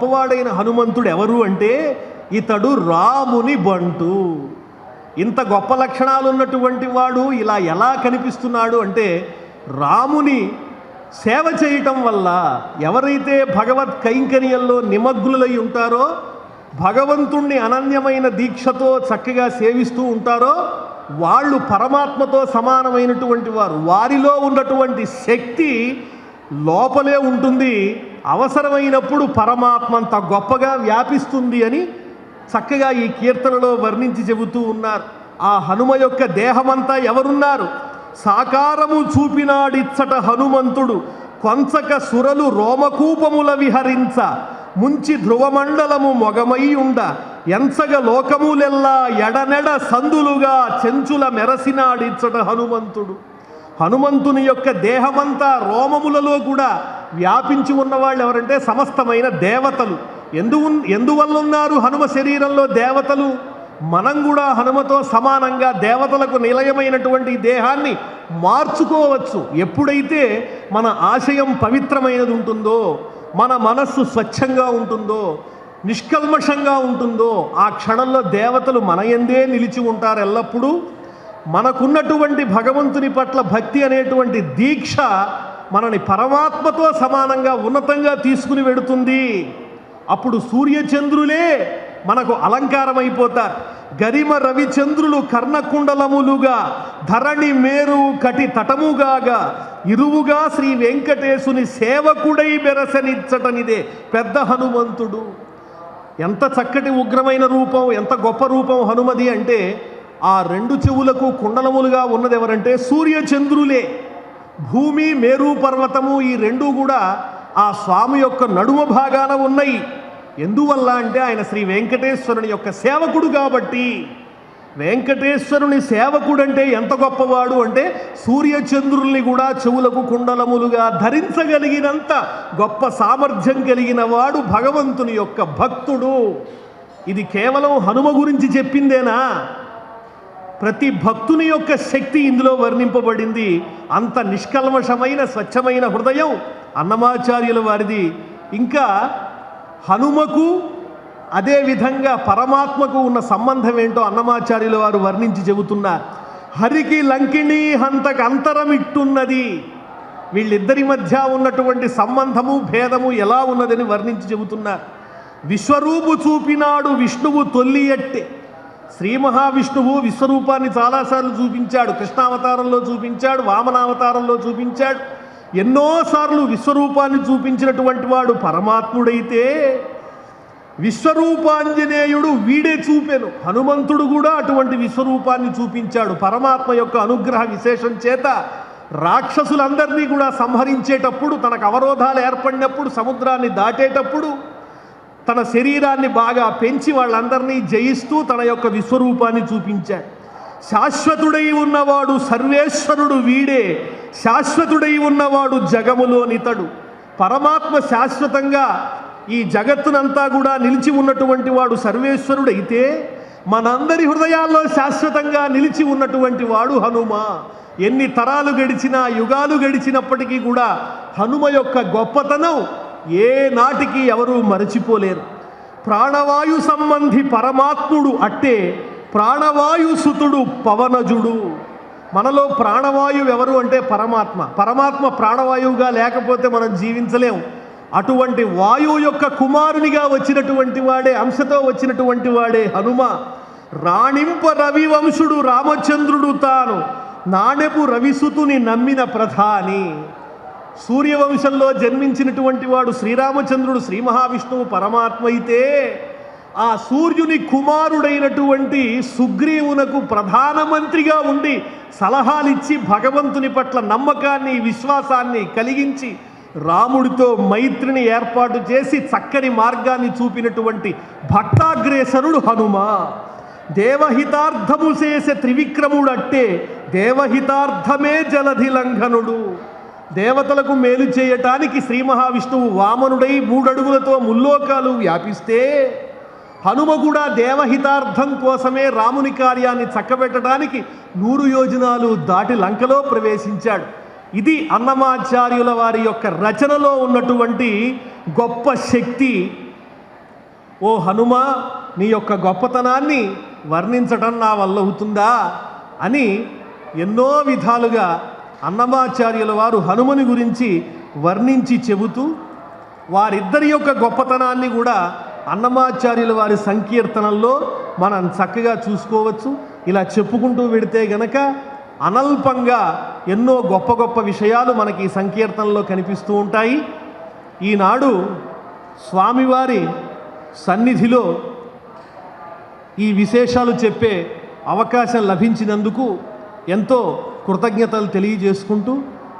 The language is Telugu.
గొప్పవాడైన హనుమంతుడు ఎవరు అంటే ఇతడు రాముని బంటు. ఇంత గొప్ప లక్షణాలు ఉన్నటువంటి వాడు ఇలా ఎలా కనిపిస్తున్నాడు అంటే రాముని సేవ చేయటం వల్ల ఎవరైతే భగవత్ కైంకర్యంలో నిమగ్నులై ఉంటారో భగవంతుణ్ణి అనన్యమైన దీక్షతో చక్కగా సేవిస్తూ ఉంటారో వాళ్ళు పరమాత్మతో సమానమైనటువంటి వారు. వారిలో ఉన్నటువంటి శక్తి లోపలే ఉంటుంది. అవసరమైనప్పుడు పరమాత్మ అంత గొప్పగా వ్యాపిస్తుంది అని చక్కగా ఈ కీర్తనలో వర్ణించి చెబుతూ ఉన్నారు. ఆ హనుమ యొక్క దేహమంతా ఎవరున్నారు? సాకారము చూపినాడిచ్చట హనుమంతుడు కొంచక సురలు రోమకూపముల విహరించ ముంచి ధ్రువమండలము మొగమై ఉండ ఎంచగ లోకములెల్లా ఎడనెడ సందులుగా చెంచుల మెరసినాడిచ్చట హనుమంతుడు. హనుమంతుని యొక్క దేహమంతా రోమములలో కూడా వ్యాపించి ఉన్నవాళ్ళు ఎవరంటే సమస్తమైన దేవతలు. ఎందు ఎందువల్ల ఉన్నారు హనుమ శరీరంలో దేవతలు? మనం కూడా హనుమతో సమానంగా దేవతలకు నిలయమైనటువంటి దేహాన్ని మార్చుకోవచ్చు. ఎప్పుడైతే మన ఆశయం పవిత్రమైనది ఉంటుందో మన మనస్సు స్వచ్ఛంగా ఉంటుందో నిష్కల్మషంగా ఉంటుందో ఆ క్షణంలో దేవతలు మన ఎందే నిలిచి ఉంటారు ఎల్లప్పుడూ. మనకున్నటువంటి భగవంతుని పట్ల భక్తి అనేటువంటి దీక్ష మనని పరమాత్మతో సమానంగా ఉన్నతంగా తీసుకుని వెడుతుంది. అప్పుడు సూర్యచంద్రులే మనకు అలంకారం అయిపోతారు గరిమ రవిచంద్రులు కర్ణకుండలములుగా ధరణి మేరు కటి తటముగాగా ఇరువుగా శ్రీ వెంకటేశుని సేవకుడై బెరసనిచ్చటనిదే పెద్ద హనుమంతుడు. ఎంత చక్కటి ఉగ్రమైన రూపం ఎంత గొప్ప రూపం హనుమది అంటే ఆ రెండు చెవులకు కుండలములుగా ఉన్నది ఎవరంటే సూర్యచంద్రులే. భూమి మేరు పర్వతము ఈ రెండు కూడా ఆ స్వామి యొక్క నడుమ భాగాన ఉన్నాయి. ఎందువల్ల అంటే ఆయన శ్రీ వెంకటేశ్వరుని యొక్క సేవకుడు కాబట్టి. వెంకటేశ్వరుని సేవకుడు అంటే ఎంత గొప్పవాడు అంటే సూర్యచంద్రుల్ని కూడా చెవులకు కుండలములుగా ధరించగలిగినంత గొప్ప సామర్థ్యం కలిగిన వాడు భగవంతుని యొక్క భక్తుడు. ఇది కేవలం హనుమ గురించి చెప్పిందేనా? ప్రతి భక్తుని యొక్క శక్తి ఇందులో వర్ణింపబడింది. అంత నిష్కల్మషమైన స్వచ్ఛమైన హృదయం అన్నమాచార్యుల వారిది. ఇంకా హనుమకు అదేవిధంగా పరమాత్మకు ఉన్న సంబంధం ఏంటో అన్నమాచార్యుల వారు వర్ణించి చెబుతున్నారు హరికి లంకిణి హంతకు అంతరమిట్టున్నది. వీళ్ళిద్దరి మధ్య ఉన్నటువంటి సంబంధము భేదము ఎలా ఉన్నదని వర్ణించి చెబుతున్నారు విశ్వరూపు చూపినాడు విష్ణువు తొల్లియట్టే. శ్రీ మహావిష్ణువు విశ్వరూపాన్ని చాలాసార్లు చూపించాడు కృష్ణావతారంలో చూపించాడు వామనావతారంలో చూపించాడు. ఎన్నోసార్లు విశ్వరూపాన్ని చూపించినటువంటి వాడు పరమాత్ముడైతే విశ్వరూపాంజనేయుడు వీడే చూపెను. హనుమంతుడు కూడా అటువంటి విశ్వరూపాన్ని చూపించాడు. పరమాత్మ యొక్క అనుగ్రహ విశేషం చేత రాక్షసులందరినీ కూడా సంహరించేటప్పుడు తనకు అవరోధాలు ఏర్పడినప్పుడు సముద్రాన్ని దాటేటప్పుడు తన శరీరాన్ని బాగా పెంచి వాళ్ళందరినీ జయిస్తూ తన యొక్క విశ్వరూపాన్ని చూపించాడు శాశ్వతుడై ఉన్నవాడు సర్వేశ్వరుడు వీడే. శాశ్వతుడై ఉన్నవాడు జగములోనితడు పరమాత్మ శాశ్వతంగా ఈ జగత్తునంతా కూడా నిలిచి ఉన్నటువంటి వాడు సర్వేశ్వరుడైతే మనందరి హృదయాల్లో శాశ్వతంగా నిలిచి ఉన్నటువంటి వాడు హనుమ. ఎన్ని తరాలు గడిచినా యుగాలు గడిచినప్పటికీ కూడా హనుమ యొక్క గొప్పతనం ఏ నాటికి ఎవరూ మరచిపోలేరు. ప్రాణవాయు సంబంధి పరమాత్ముడు అట్టే ప్రాణవాయు సుతుడు పవనజుడు. మనలో ప్రాణవాయువు ఎవరు అంటే పరమాత్మ. పరమాత్మ ప్రాణవాయువుగా లేకపోతే మనం జీవించలేం. అటువంటి వాయువు యొక్క కుమారునిగా వచ్చినటువంటి వాడే అంశతో వచ్చినటువంటి వాడే హనుమ. రాణింప రవివంశుడు రామచంద్రుడు తాను. నాణెపు రవిసుతుని నమ్మిన ప్రధాని. సూర్యవంశంలో జన్మించినటువంటి వాడు శ్రీరామచంద్రుడు శ్రీ మహావిష్ణువు పరమాత్మ అయితే ఆ సూర్యుని కుమారుడైనటువంటి సుగ్రీవునకు ప్రధానమంత్రిగా ఉండి సలహాలిచ్చి భగవంతుని పట్ల నమ్మకాన్ని విశ్వాసాన్ని కలిగించి రాముడితో మైత్రిని ఏర్పాటు చేసి చక్కని మార్గాన్ని చూపినటువంటి భక్తాగ్రేసరుడు హనుమ. దేవహితార్థము చేసే త్రివిక్రముడట్టే దేవహితార్థమే జలధి లంఘనుడు. దేవతలకు మేలు చేయటానికి శ్రీ మహావిష్ణువు వామనుడై మూడడుగులతో ముల్లోకాలు వ్యాపిస్తే హనుమ కూడా దేవహితార్థం కోసమే రాముని కార్యాన్ని చక్కబెట్టడానికి నూరు యోజనాలు దాటి లంకలో ప్రవేశించాడు. ఇది అన్నమాచార్యుల వారి యొక్క రచనలో ఉన్నటువంటి గొప్ప శక్తి. ఓ హనుమ నీ యొక్క గొప్పతనాన్ని వర్ణించటం నా వల్ల అవుతుందా అని ఎన్నో విధాలుగా అన్నమాచార్యుల వారు హనుమని గురించి వర్ణించి చెబుతూ వారిద్దరి యొక్క గొప్పతనాన్ని కూడా అన్నమాచార్యుల వారి సంకీర్తనల్లో మనం చక్కగా చూసుకోవచ్చు. ఇలా చెప్పుకుంటూ వెడితే గనక అనల్పంగా ఎన్నో గొప్ప గొప్ప విషయాలు మనకి ఈ సంకీర్తనలో కనిపిస్తూ ఉంటాయి. ఈనాడు స్వామివారి సన్నిధిలో ఈ విశేషాలు చెప్పే అవకాశం లభించినందుకు ఎంతో కృతజ్ఞతలు తెలియజేసుకుంటూ